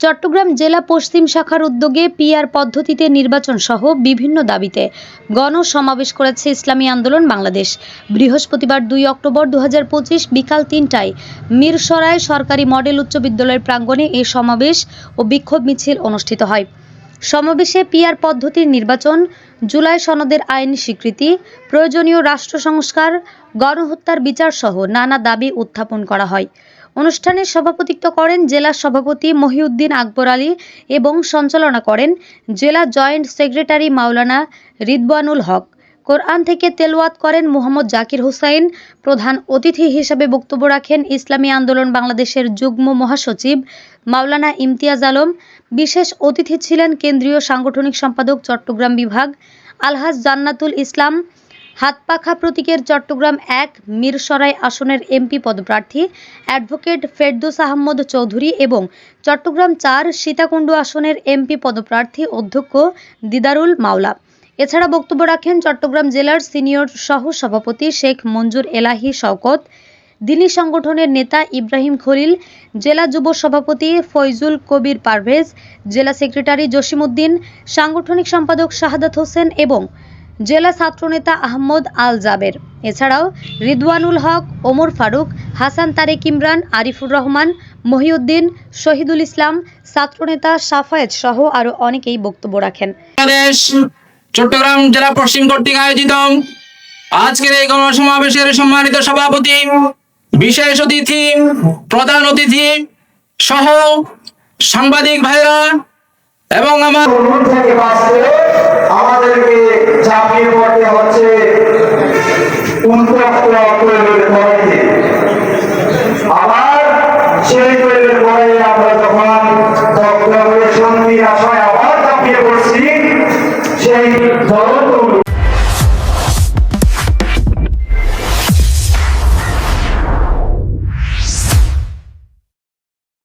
চট্টগ্রাম জেলা পশ্চিম শাখার উদ্যোগে পিআর পদ্ধতিতে নির্বাচন সহ বিভিন্ন দাবিতে গণসমাবেশ করেছে ইসলামী আন্দোলন বাংলাদেশ। বৃহস্পতিবার দুই অক্টোবর দু হাজার পঁচিশ বিকাল তিনটায় মিরসরায় সরকারি মডেল উচ্চ বিদ্যালয়ের প্রাঙ্গণে এই সমাবেশ ও বিক্ষোভ মিছিল অনুষ্ঠিত হয়। সমাবেশে পিআর পদ্ধতির নির্বাচন, জুলাই সনদের আইন স্বীকৃতি, প্রয়োজনীয় রাষ্ট্র সংস্কার, গণহত্যার বিচার সহ নানা দাবি উত্থাপন করা হয়। অনুষ্ঠানে সভাপতিত্ব করেন জেলা সভাপতি মহিউদ্দিন আকবর আলী এবং সঞ্চালনা করেন জেলা joint secretary Maulana Ridwanul Haq. Quran থেকে তেলওয়াত করেন মোহাম্মদ জাকির হুসাইন। প্রধান অতিথি হিসেবে বক্তব্য রাখেন ইসলামী আন্দোলন বাংলাদেশের যুগ্ম মহাসচিব মাওলানা ইমতিয়াজ আলম। বিশেষ অতিথি ছিলেন কেন্দ্রীয় সাংগঠনিক সম্পাদক চট্টগ্রাম বিভাগ, আলহাজ জান্নাতুল ইসলাম হাতপাখা প্রতীকের চট্টগ্রাম এক মিরসরাই আসনের এমপি পদপ্রার্থী অ্যাডভোকেট ফেরদুস আহমদ চৌধুরী এবং চট্টগ্রাম চার সীতাকুণ্ড আসনের এমপি পদপ্রার্থী অধ্যক্ষ দিদারুল মাওলা। এছাড়া বক্তব্য রাখেন চট্টগ্রাম জেলার সিনিয়র সহ সভাপতি শেখ মঞ্জুর এলাহি শওকত দিনী সংগঠনের নেতা ইব্রাহিম খলিল, জেলা যুব সভাপতি ফয়জুল কবির পারভেজ, জেলা সেক্রেটারি জসিমউদ্দিন, সাংগঠনিক সম্পাদক শাহাদাত হোসেন এবং জেলা ছাত্রনেতা আহমদ আল জাবের এছাড়াও রিদওয়ানুল হক, ওমর ফারুক, হাসান তারেক ইমরান, আরিফুর রহমান, মহিউদ্দিন, শহীদুল ইসলাম, ছাত্রনেতা সাফায়েত সহ আরও অনেকেই বক্তব্য রাখেন। চট্টগ্রাম জেলা পশ্চিম কর্তৃক আয়োজিত আজকের এই গণসমাবেশের সম্মানিত সভাপতি, বিশেষ অতিথি, প্রধান অতিথি সহ সাংবাদিক ভাইরা এবং আমার पानी पड़ते হচ্ছে উন্নত আবার সেই